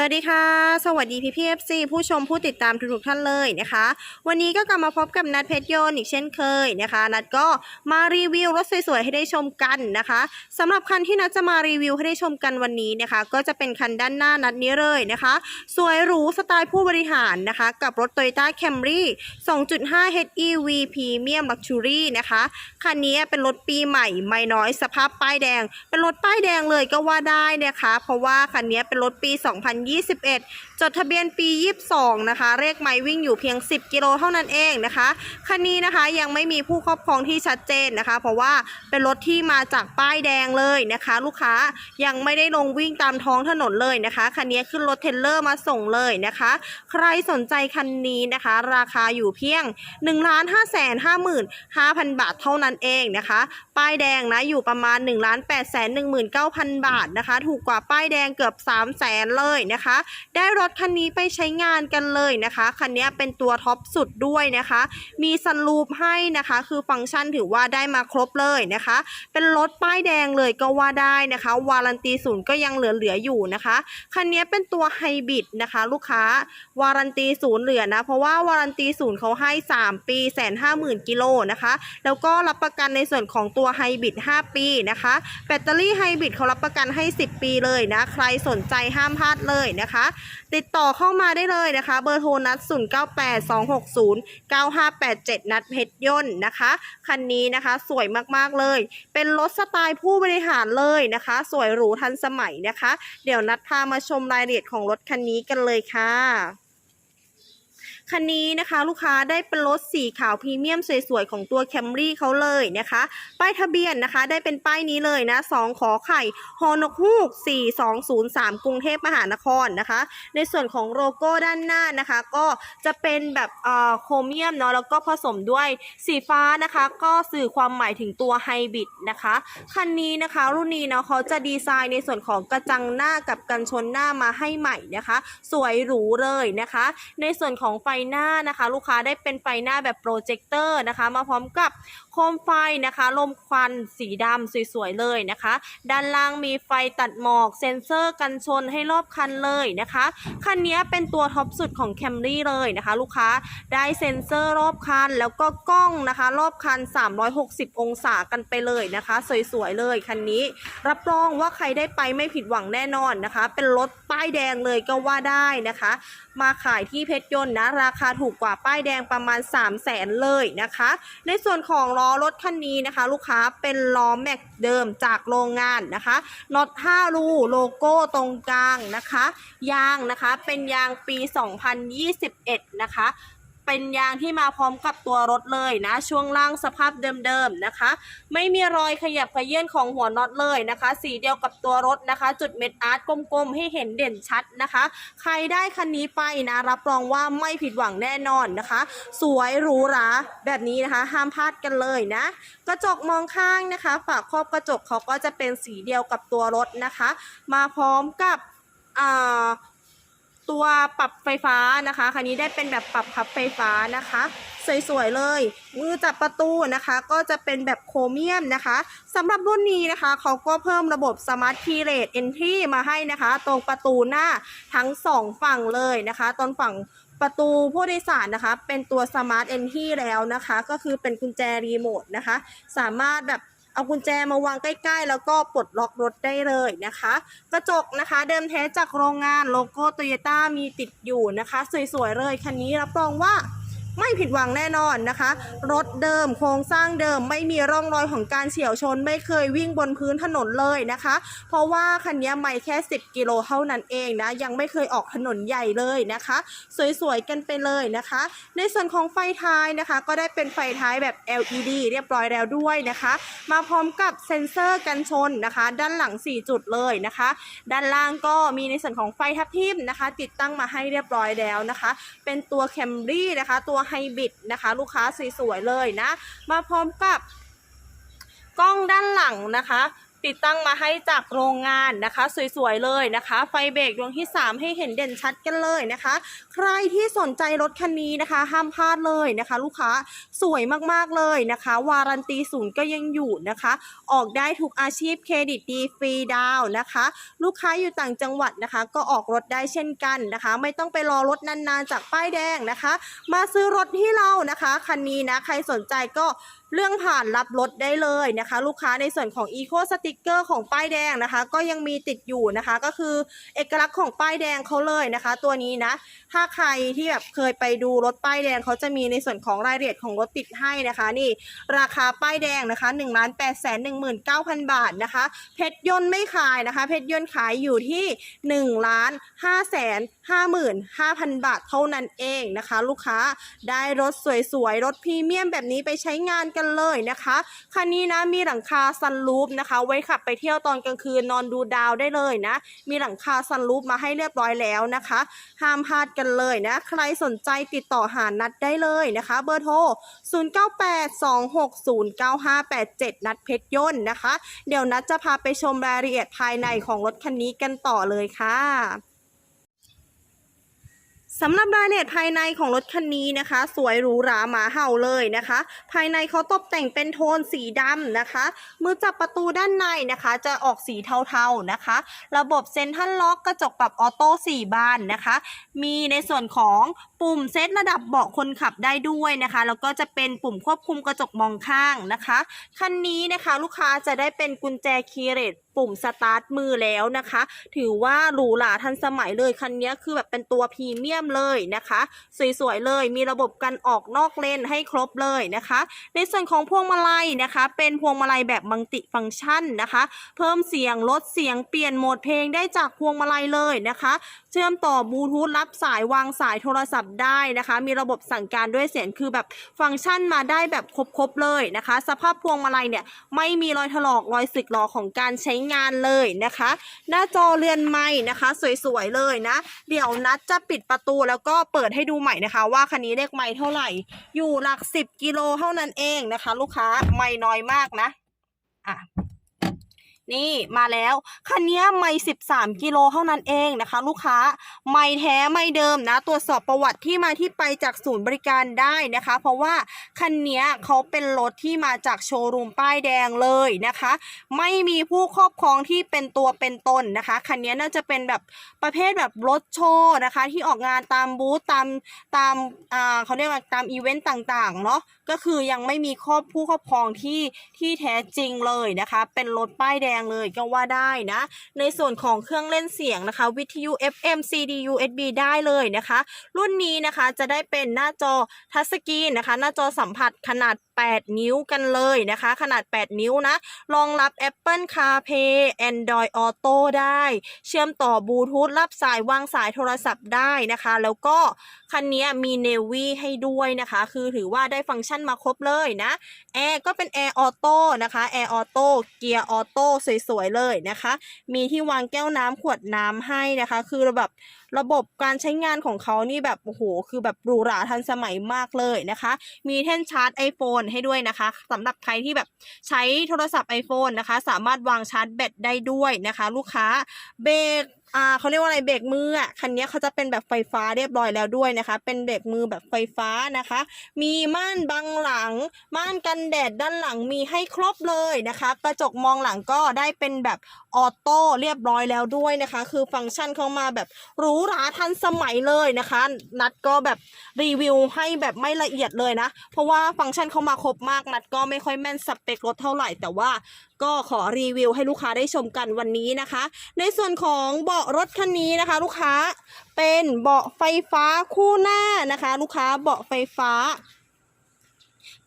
สวัสดีค่ะ สวัสดีพี่พีเอฟซีผู้ชมผู้ติดตามทุกๆท่านเลยนะคะ วันนี้ก็กลับมาพบกับนัดเพชรโยนต์อีกเช่นเคยนะคะ นัดก็มารีวิวรถสวยๆให้ได้ชมกันนะคะสำหรับคันที่นัดจะมารีวิวให้ได้ชมกันวันนี้นะคะ ก็จะเป็นคันด้านหน้านัดนี้เลยนะคะ สวยหรูสไตล์ผู้บริหารนะคะ กับรถ Toyota Camry 2.5 HEV Premium Luxury นะคะคันนี้เป็นรถปีใหม่ไม่น้อยสภาพป้ายแดง เป็นรถป้ายแดงเลยก็ว่าได้นะคะ เพราะว่าคันนี้เป็นรถปี 2022 2021 จดทะเบียนปี 22 นะคะ เลขไม้วิ่งอยู่เพียง 10 กิโลเท่านั้นเองนะคะ คันนี้นะคะยังไม่มีผู้ครอบครองที่ชัดเจนนะคะ เพราะว่าเป็นรถที่มาจากป้ายแดงเลยนะคะ ลูกค้ายังไม่ได้ลงวิ่งตามท้องถนนเลยนะคะ คันนี้ขึ้นรถเทรลเลอร์มาส่งเลยนะคะ ใครสนใจคันนี้นะคะ ราคาอยู่เพียง 1 5 5 5 5 5 0 0 บาทเท่านั้นเองนะคะ ป้ายแดงนะอยู่ประมาณ 1 8 1 9 0 0 0 บาทนะคะ ถูกกว่าป้ายแดงเกือบ 3 0 0แสนเลยนะคะได้รถคันนี้ไปใช้งานกันเลยนะคะ คันนี้เป็นตัวท็อปสุดด้วยนะคะ มีซันรูปให้นะคะ คือฟังก์ชันถือว่าได้มาครบเลยนะคะ เป็นรถป้ายแดงเลยก็ว่าได้นะคะ วารันตีศูนย์ก็ยังเหลือๆอยู่นะคะ คันนี้เป็นตัวไฮบริดนะคะ ลูกค้าวารันตีศูนย์เหลือนะ เพราะว่าวารันตีศูนย์เขาให้ 3 ปีแสนห้าหมื่นกิโลนะคะ แล้วก็รับประกันในส่วนของตัวไฮบริด5 ปีนะคะ แบตเตอรี่ไฮบริดเขารับประกันให้ 10 ปีเลยนะ ใครสนใจห้ามพลาดเลยนะคะ ติดต่อเข้ามาได้เลยนะคะ เบอร์โทรนัด 0982609587 นัดเพชรย่นต์นะคะ คันนี้นะคะสวยมากๆเลย เป็นรถสไตล์ผู้บริหารเลยนะคะ สวยหรูทันสมัยนะคะ เดี๋ยวนัดพามาชมรายละเอียดของรถคันนี้กันเลยค่ะ คันนี้นะคะลูกค้าได้เป็นรถสีขาวพรีเมียมสวยๆของตัวแคมรี่เขาเลยนะคะ ป้ายทะเบียนนะคะ ได้เป็นป้ายนี้เลยนะ2ขอไข่ฮอนกฮูก 4203 กรุงเทพมหานครนะคะ ในส่วนของโลโก้ด้านหน้านะคะ ก็จะเป็นแบบเอ่อโครเมียมเนาะแล้วก็ผสมด้วยสีฟ้านะคะ ก็สื่อความหมายถึงตัวไฮบริดนะคะคันนี้นะคะ รุ่นนี้เนาะเขาจะดีไซน์ในส่วนของกระจังหน้ากับกันชนหน้ามาให้ใหม่นะคะ สวยหรูเลยนะคะ ในส่วนของไฟหน้านะคะ ลูกค้าได้เป็นไฟหน้าแบบโปรเจคเตอร์นะคะ มาพร้อมกับ มไฟนะคะ ลมควันสีดำสวยๆเลยนะคะ ด้านล่างมีไฟตัดหมอกเซ็นเซอร์กันชนให้รอบคันเลยนะคะ คันนี้เป็นตัวท็อปสุดของ Camry เลยนะคะ ลูกค้าได้เซ็นเซอร์รอบคัน แล้วก็กล้องนะคะ รอบคัน 360 องศากันไปเลยนะคะ สวยๆเลยคันนี้ รับรองว่าใครได้ไปไม่ผิดหวังแน่นอนนะคะ เป็นรถป้ายแดงเลยก็ว่าได้นะคะ มาขายที่เพชรยนต์นะ ราคาถูกกว่าป้ายแดงประมาณ 3 0 0แสนเลยนะคะ ในส่วนของล้อรถคันนี้นะคะ ลูกค้าเป็นล้อแม็กเดิมจากโรงงานนะคะน็อต5รูโลโก้ตรงกลางนะคะ ยางนะคะเป็นยางปี 2021 นะคะ เป็นยางที่มาพร้อมกับตัวรถเลยนะ ช่วงล่างสภาพเดิมๆนะคะ ไม่มีรอยขยับขยื่นของหัวน็อตเลยนะคะ สีเดียวกับตัวรถนะคะ จุดเม็ดอาร์ตกลมๆ ให้เห็นเด่นชัดนะคะ ใครได้คันนี้ไปนะ รับรองว่าไม่ผิดหวังแน่นอนนะคะ สวยหรูหราแบบนี้นะคะ ห้ามพลาดกันเลยนะ กระจกมองข้างนะคะ ฝาครอบกระจกเขาก็จะเป็นสีเดียวกับตัวรถนะคะ มาพร้อมกับ ตัวปรับไฟฟ้านะคะ คันนี้ได้เป็นแบบปรับพับไฟฟ้านะคะ สวยๆเลย มือจับประตูนะคะ ก็จะเป็นแบบโครเมียมนะคะสำหรับรุ่นนี้นะคะ เขาก็เพิ่มระบบ Smart Key Rate Entry มาให้นะคะ ตรงประตูหน้าทั้งสองฝั่งเลยนะคะตอนฝั่งประตูผู้โดยสารนะคะ เป็นตัว Smart Entry แล้วนะคะ ก็คือเป็นกุญแจรีโมทนะคะ สามารถแบบ เอากุญแจมาวางใกล้ๆ แล้วก็ปลดล็อกรถได้เลยนะคะ กระจกนะคะเดิมแท้จากโรงงานโลโก้โตโยต้ามีติดอยู่นะคะ สวยๆเลยคันนี้รับรองว่า ไม่ผิดหวังแน่นอนนะคะ รถเดิมโครงสร้างเดิมไม่มีร่องรอยของการเฉียวชน ไม่เคยวิ่งบนพื้นถนนเลยนะคะ เพราะว่าคันนี้ไม่แค่ 10 กิโลเท่านั้นเองนะ ยังไม่เคยออกถนนใหญ่เลยนะคะ สวยๆกันไปเลยนะคะ ในส่วนของไฟท้ายนะคะ ก็ได้เป็นไฟท้ายแบบ LED เรียบร้อยแล้วด้วยนะคะ มาพร้อมกับเซ็นเซอร์กันชนนะคะ ด้านหลัง 4 จุดเลยนะคะ ด้านล่างก็มีในส่วนของไฟทับทิมนะคะ ติดตั้งมาให้เรียบร้อยแล้วนะคะ เป็นตัวแคมรี่นะคะตัวไฮบริดนะคะ ลูกค้าสวยๆเลยนะ มาพร้อมกับกล้องด้านหลังนะคะ ติดตั้งมาให้จากโรงงานนะคะ สวยๆเลยนะคะ ไฟเบรกดวงที่ 3 ให้เห็นเด่นชัดกันเลยนะคะ ใครที่สนใจรถคันนี้นะคะ ห้ามพลาดเลยนะคะ ลูกค้าสวยมากๆเลยนะคะ วารันตีศูนย์ก็ยังอยู่นะคะ ออกได้ทุกอาชีพเครดิตดีฟรีดาวน์นะคะ ลูกค้าอยู่ต่างจังหวัดนะคะ ก็ออกรถได้เช่นกันนะคะ ไม่ต้องไปรอรถนานๆ จากป้ายแดงนะคะ มาซื้อรถที่เรานะคะคันนี้นะใครสนใจก็ เรื่องผ่านรับรถได้เลยนะคะ ลูกค้าในส่วนของ Eco Sticker ของป้ายแดงนะคะ ก็ยังมีติดอยู่นะคะ ก็คือเอกลักษณ์ของป้ายแดงเขาเลยนะคะ ตัวนี้นะถ้าใครที่แบบเคยไปดูรถป้ายแดงเขาจะมีในส่วนของรายละเอียดของรถติดให้นะคะ นี่ราคาป้ายแดงนะคะ1 8 1 9 0 0 0บาทนะคะ เพชรยนต์ไม่ขายนะคะ เพชรยนต์ขายอยู่ที่1ล้าน5แสน 55,000 บาทเท่านั้นเองนะคะ ลูกค้าได้รถสวยๆ รถพรีเมียมแบบนี้ไปใช้งานกันเลยนะคะคันนี้นะมีหลังคาซันรูฟนะคะ ไว้ขับไปเที่ยวตอนกลางคืนนอนดูดาวได้เลยนะ มีหลังคาซันรูฟมาให้เรียบร้อยแล้วนะคะ ห้ามพลาดกันเลยนะ ใครสนใจติดต่อหานัดได้เลยนะคะ เบอร์โทร 0982609587 นัดเพชรยนต์นะคะ เดี๋ยวนัดจะพาไปชมรายละเอียดภายในของรถคันนี้กันต่อเลยค่ะ สำหรับรายละเอียดภายในของรถคันนี้นะคะ สวยหรูหราหมาเห่าเลยนะคะ ภายในเขาตกแต่งเป็นโทนสีดำนะคะ มือจับประตูด้านในนะคะ จะออกสีเทาๆนะคะ ระบบเซ็นทรัลล็อกกระจกปรับออโต้4บานนะคะ มีในส่วนของปุ่มเซตระดับเบาะคนขับได้ด้วยนะคะ แล้วก็จะเป็นปุ่มควบคุมกระจกมองข้างนะคะ คันนี้นะคะลูกค้าจะได้เป็นกุญแจคีย์เรต ปุ่มสตาร์ทมือแล้วนะคะ ถือว่าหรูหราทันสมัยเลยคันนี้คือแบบเป็นตัวพรีเมียมเลยนะคะ สวยๆเลยมีระบบกันออกนอกเลนให้ครบเลยนะคะ ในส่วนของพวงมาลัยนะคะ เป็นพวงมาลัยแบบมัลติฟังก์ชันนะคะ เพิ่มเสียงลดเสียงเปลี่ยนโหมดเพลงได้จากพวงมาลัยเลยนะคะ เชื่อมต่อบลูทูธรับสายวางสายโทรศัพท์ได้นะคะ มีระบบสั่งการด้วยเสียงคือแบบฟังก์ชันมาได้แบบครบๆเลยนะคะ สภาพพวงมาลัยเนี่ยไม่มีรอยถลอกรอยสึกหรอของการใช้งานเลยนะคะ หน้าจอเรือนไม้นะคะ สวยๆเลยนะ เดี๋ยวนัดจะปิดประตูแล้วก็เปิดให้ดูใหม่นะคะ ว่าคันนี้เลขไม้เท่าไหร่ อยู่หลักสิบกิโลเท่านั้นเองนะคะ ลูกค้าไม่น้อยมากนะอะ นี่มาแล้วคันนี้ไม่13กิโลเท่านั้นเองนะคะ ลูกค้าไม่แท้ไม่เดิมนะ ตรวจสอบประวัติที่มาที่ไปจากศูนย์บริการได้นะคะ เพราะว่าคันนี้เขาเป็นรถที่มาจากโชว์รูมป้ายแดงเลยนะคะ ไม่มีผู้ครอบครองที่เป็นตัวเป็นตนนะคะคันนี้น่าจะเป็นแบบประเภทแบบรถโชว์นะคะ ที่ออกงานตามบูธตามตามอ่าเขาเรียกว่าตามอีเวนต์ต่างๆเนาะก็คือยังไม่มีครอบผู้ครอบครองที่ที่แท้จริงเลยนะคะ เป็นรถป้ายแดงเลยก็ว่าได้นะ ในส่วนของเครื่องเล่นเสียงนะคะ วิทยุ FM CD USB ได้เลยนะคะ รุ่นนี้นะคะจะได้เป็นหน้าจอทัชสกรีนนะคะ หน้าจอสัมผัสขนาด 8 นิ้วกันเลยนะคะ ขนาด 8 นิ้วนะ รองรับ Apple CarPlay Android Auto ได้ เชื่อมต่อบลูทูธรับสายวางสายโทรศัพท์ได้นะคะ แล้วก็คันนี้มีเนวีให้ด้วยนะคะ คือถือว่าได้ฟังก์ชันมาครบเลยนะ แอร์ก็เป็นแอร์ออโต้นะคะแอร์ออโต้เกียร์ออโต้สวยๆเลยนะคะ มีที่วางแก้วน้ำขวดน้ำให้นะคะ คือแบบ ระบบการใช้งานของเขานี่แบบโอ้โหคือแบบหรูหราทันสมัยมากเลยนะคะ มีแท่นชาร์จ iPhone ให้ด้วยนะคะสำหรับใครที่แบบใช้โทรศัพท์ iPhone นะคะ สามารถวางชาร์จแบตได้ด้วยนะคะ ลูกค้าเบรก อ่าเขาเรียกว่าอะไรเบรกมืออะคันนี้เขาจะเป็นแบบไฟฟ้าเรียบร้อยแล้วด้วยนะคะ เป็นเบรกมือแบบไฟฟ้านะคะ มีม่านบังหลัง ม่านกันแดดด้านหลังมีให้ครบเลยนะคะกระจกมองหลังก็ได้เป็นแบบออโต้เรียบร้อยแล้วด้วยนะคะ คือฟังก์ชันเข้ามาแบบหรูหราทันสมัยเลยนะคะ นัดก็แบบรีวิวให้แบบไม่ละเอียดเลยนะ เพราะว่าฟังก์ชันเข้ามาครบมากนัดก็ไม่ค่อยแม่นสเปครถเท่าไหร่แต่ว่าก็ขอรีวิวให้ลูกค้าได้ชมกันวันนี้นะคะ ในส่วนของบาะรถคันนี้นะคะ ลูกค้าเป็นเบาะไฟฟ้าคู่หน้านะคะ ลูกค้าเบาะไฟฟ้า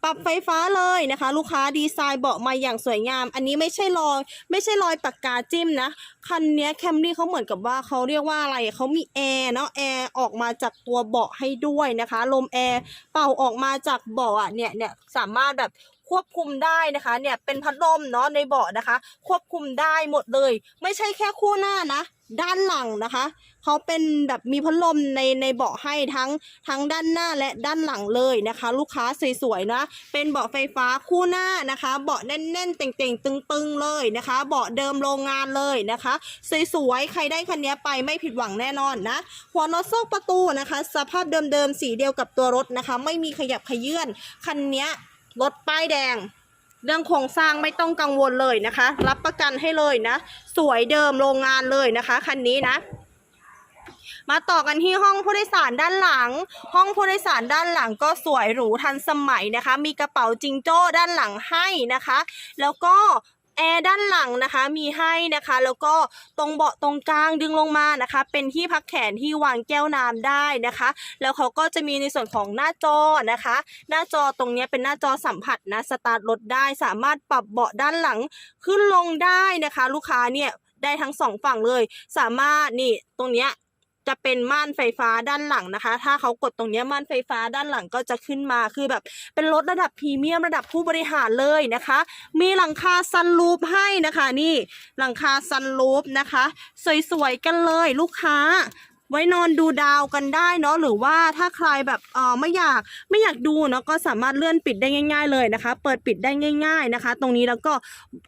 ปรับไฟฟ้าเลยนะคะ ลูกค้าดีไซน์เบาะมาอย่างสวยงาม อันนี้ไม่ใช่รอย ไม่ใช่รอยปากกาจิ้มนะคันเนี้แคมรี่เขาเหมือนกับว่าเขาเรียกว่าอะไรเขามีแอร์เนาะแอร์ออกมาจากตัวเบาะให้ด้วยนะคะ ลมแอร์เป่าออกมาจากเบาอะเนี่ยเนี่ยสามารถแบบ ควบคุมได้นะคะเนี่ยเป็นพัดลมเนาะในเบาะนะคะ ควบคุมได้หมดเลย ไม่ใช่แค่คู่หน้านะด้านหลังนะคะเขาเป็นแบบมีพัดลมในในเบาะให้ทั้งทั้งด้านหน้าและด้านหลังเลยนะคะ ลูกค้าสวยๆนะ เป็นเบาะไฟฟ้าคู่หน้านะคะ เบาะแน่นๆเต่งๆ ตึงๆเลยนะคะ เบาะเดิมโรงงานเลยนะคะสวยๆใครได้คันนี้ไปไม่ผิดหวังแน่นอนนะหัวน็อตโซ่ประตูนะคะ สภาพเดิมๆสีเดียวกับตัวรถนะคะ ไม่มีขยับขยื่นคันนี้ รถป้ายแดง เรื่องโครงสร้างไม่ต้องกังวลเลยนะคะ รับประกันให้เลยนะ สวยเดิมโรงงานเลยนะคะคันนี้นะ มาต่อกันที่ห้องผู้โดยสารด้านหลัง ห้องผู้โดยสารด้านหลังก็สวยหรูทันสมัยนะคะ มีกระเป๋าจิงโจ้ด้านหลังให้นะคะ แล้วก็ แอร์ด้านหลังนะคะมีให้นะคะ แล้วก็ตรงเบาะตรงกลางดึงลงมานะคะ เป็นที่พักแขนที่วางแก้วน้ำได้นะคะ แล้วเขาก็จะมีในส่วนของหน้าจอนะคะ หน้าจอตรงนี้เป็นหน้าจอสัมผัสนะสตาร์ทรถได้ สามารถปรับเบาะด้านหลังขึ้นลงได้นะคะ ลูกค้าเนี่ยได้ทั้งสองฝั่งเลย สามารถนี่ตรงเนี้ย จะเป็นม่านไฟฟ้าด้านหลังนะคะ ถ้าเขากดตรงนี้ม่านไฟฟ้าด้านหลังก็จะขึ้นมาคือแบบ เป็นรถระดับพรีเมียมระดับผู้บริหารเลยนะคะ มีหลังคาซันรูปให้นะคะ นี่หลังคาซันรูปนะคะ สวยๆกันเลยลูกค้า ไว้นอนดูดาวกันได้เนาะหรือว่าถ้าใครแบบเออไม่อยากไม่อยากดูเนาะก็สามารถเลื่อนปิดได้ง่าย ๆ เลยนะคะ เปิดปิดได้ง่าย ๆนะคะ ตรงนี้แล้วก็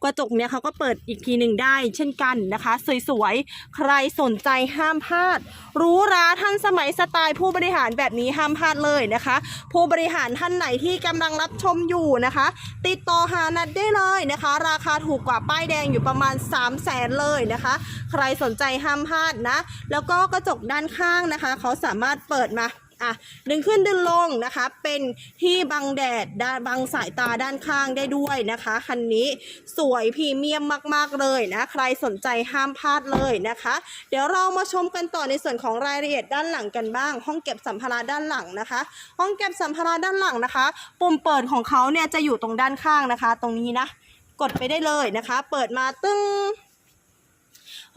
กระจกเนี้ยเขาก็เปิดอีกทีหนึ่งได้ เช่นกันนะคะ สวยๆ ใครสนใจห้ามพลาด รู้ราทันสมัยสไตล์ผู้บริหารแบบนี้ห้ามพลาดเลยนะคะ ผู้บริหารท่านไหนที่กำลังรับชมอยู่นะคะ ติดต่อหานัดได้เลยนะคะ ราคาถูกกว่าป้ายแดงอยู่ประมาณ 3 0 0แสนเลยนะคะ ใครสนใจห้ามพลาดนะ แล้วก็กระจกด้านข้างนะคะ เขาสามารถเปิดมาอะดึงขึ้นดึงลงนะคะ เป็นที่บังแดดด้านบังสายตาด้านข้างได้ด้วยนะคะ คันนี้สวยพรีเมียมมาก ๆ เลยนะ ใครสนใจห้ามพลาดเลยนะคะ เดี๋ยวเรามาชมกันต่อในส่วนของรายละเอียดด้านหลังกันบ้าง ห้องเก็บสัมภาระด้านหลังนะคะ ห้องเก็บสัมภาระด้านหลังนะคะ ปุ่มเปิดของเขาเนี่ยจะอยู่ตรงด้านข้างนะคะ ตรงนี้นะ กดไปได้เลยนะคะ เปิดมาตึ้ง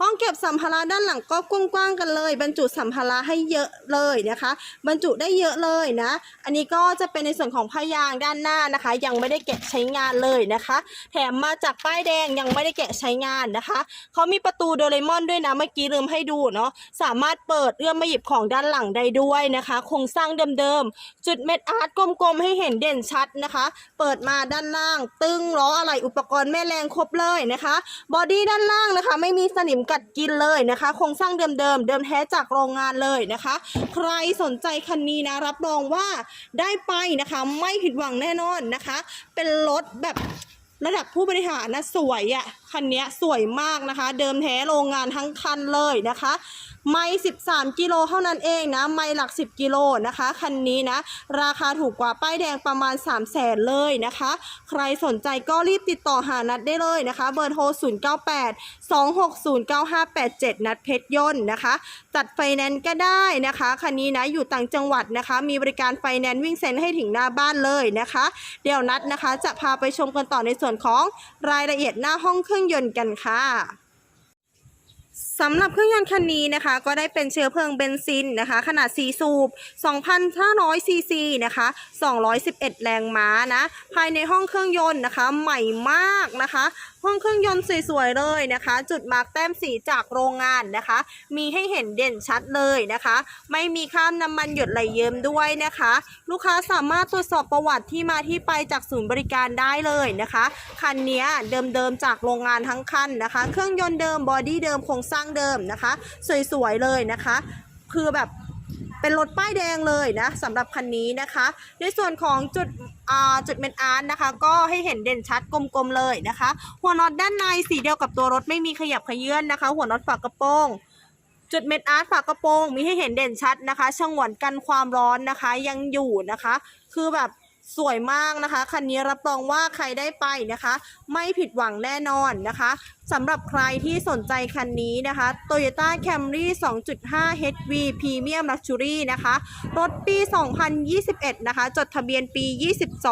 ห้องเก็บสัมภาระด้านหลังก็กว้างๆกันเลย บรรจุสัมภาระให้เยอะเลยนะคะ บรรจุได้เยอะเลยนะ อันนี้ก็จะเป็นในส่วนของผ้ายางด้านหน้านะคะ ยังไม่ได้แกะใช้งานเลยนะคะ แถมมาจากป้ายแดงยังไม่ได้แกะใช้งานนะคะเขามีประตูโดเรมอนด้วยนะเมื่อกี้ลืมให้ดูเนาะสามารถเปิดเอื้อมมาหยิบของด้านหลังได้ด้วยนะคะโครงสร้างเดิมๆจุดเม็ดอาร์ตกลมๆให้เห็นเด่นชัดนะคะ เปิดมาด้านล่าง ตึงล้ออะไรอุปกรณ์แม่แรงครบเลยนะคะ บอดี้ด้านล่างนะคะ ไม่มีสนิมกัดกินเลยนะคะ โครงสร้างเดิมๆเดิมแท้จากโรงงานเลยนะคะ ใครสนใจคันนี้นะรับรองว่าได้ไปนะคะไม่ผิดหวังแน่นอนนะคะ เป็นรถแบบระดับผู้บริหารนะสวยอะ่ะคันนี้สวยมากนะคะ เดิมแท้โรงงานทั้งคันเลยนะคะ ไม่13 กิโลเท่านั้นเองนะ ไม่หลัก 10 กิโลนะคะ คันนี้นะ ราคาถูกกว่าป้ายแดงประมาณ 3 0 0แสนเลยนะคะ ใครสนใจก็รีบติดต่อหานัดได้เลยนะคะ เบอร์โทร 098 2609587 นัดเพชรยนต์นะคะ จัดไฟแนนซ์ก็ได้นะคะ คันนี้นะ อยู่ต่างจังหวัดนะคะ มีบริการไฟแนนซ์วิ่งเซ็นให้ถึงหน้าบ้านเลยนะคะ เดี๋ยวนัดนะคะ จะพาไปชมกันต่อในส่วนของรายละเอียดหน้าห้องเครื่องื่องยนต์กันค่ะสำหรับเครื่องยนต์คันนี้นะคะ ก็ได้เป็นเชื้อเพลิงเบนซินนะคะ ขนาด 4 สูบ 2,500 ซีซีนะคะ 211 แรงม้านะ ภายในห้องเครื่องยนต์นะคะ ใหม่มากนะคะห้องเครื่องยนต์สวยๆเลยนะคะ จุดมาร์กแต้มสีจากโรงงานนะคะ มีให้เห็นเด่นชัดเลยนะคะ ไม่มีข้ามน้ำมันหยดไหลเยิ้มด้วยนะคะ ลูกค้าสามารถตรวจสอบประวัติที่มาที่ไปจากศูนย์บริการได้เลยนะคะคันนี้เดิมๆจากโรงงานทั้งคันนะคะ เครื่องยนต์เดิมบอดี้เดิมโครงสร้างเดิมนะคะ สวยๆเลยนะคะ คือแบบเป็นรถป้ายแดงเลยนะสำหรับคันนี้นะคะ ในส่วนของจุด จุดเมนอาร์ตนะคะ ก็ให้เห็นเด่นชัดกลมๆเลยนะคะ หัวน็อตด้านในสีเดียวกับตัวรถไม่มีขยับขยื่นนะคะ หัวน็อตฝากระโปรงจุดเม็ดอาร์ตฝากระโปรงมีให้เห็นเด่นชัดนะคะช่างหวนกันความร้อนนะคะยังอยู่นะคะ คือแบบสวยมากนะคะ คันนี้รับรองว่าใครได้ไปนะคะ ไม่ผิดหวังแน่นอนนะคะ สำหรับใครที่สนใจคันนี้นะคะ Toyota Camry 2.5 HV Premium Luxury นะคะ รถปี 2021 นะคะ จดทะเบียนปี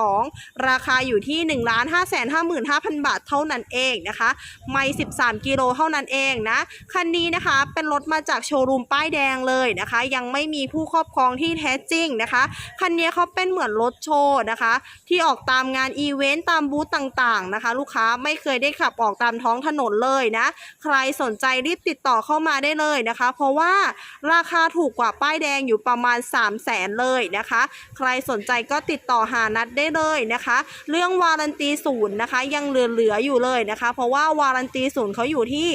22 ราคาอยู่ที่ 1 5 5 5 5 0 0 บาทเท่านั้นเองนะคะ ไม่ 13 กิโลเท่านั้นเองนะ คันนี้นะคะ เป็นรถมาจากโชว์รูมป้ายแดงเลยนะคะ ยังไม่มีผู้ครอบครองที่แท้จริงนะคะ คันนี้เขาเป็นเหมือนรถโชว์นะคะ ที่ออกตามงานอีเวนต์ตามบูธต่างๆนะคะ ลูกค้าไม่เคยได้ขับออกตามท้องถนนนเลยนะ ใครสนใจรีบติดต่อเข้ามาได้เลยนะคะ เพราะว่าราคาถูกกว่าป้ายแดงอยู่ประมาณ 3 0 0แสนเลยนะคะ ใครสนใจก็ติดต่อหานัดได้เลยนะคะ เรื่องวารันตีศูนย์นะคะ ยังเหลือๆอยู่เลยนะคะ เพราะว่าวารันตีศูนย์เขาอยู่ที่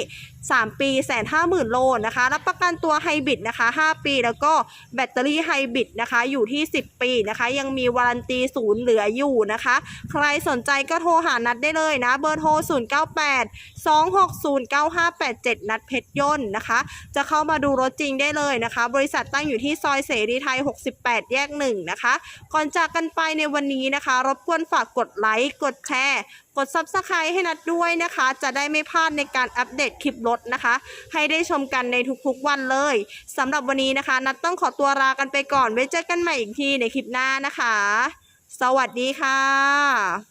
3 ปีแสนห้าหมื่นโลนะคะ รับประกันตัวไฮบริดนะคะ 5 ปี แล้วก็แบตเตอรี่ไฮบริดนะคะ อยู่ที่ 10 ปีนะคะ ยังมีวารันตีศูนย์เหลืออยู่นะคะ ใครสนใจก็โทรหานัดได้เลยนะ เบอร์โทร 098 260 9587 นัดเพชรยนต์นะคะ จะเข้ามาดูรถจริงได้เลยนะคะ บริษัทตั้งอยู่ที่ซอยเสรีไทย 68 แยก 1 นะคะ ก่อนจากกันไปในวันนี้นะคะ รบกวนฝากกดไลค์ กดแชร์ กด Subscribe ให้นัดด้วยนะคะ จะได้ไม่พลาดในการอัปเดตคลิปรถนะคะ ให้ได้ชมกันในทุกๆวันเลยสำหรับวันนี้นะคะ นัดต้องขอตัวลากันไปก่อนไว้เจอกันใหม่อีกทีในคลิปหน้านะคะ สวัสดีค่ะ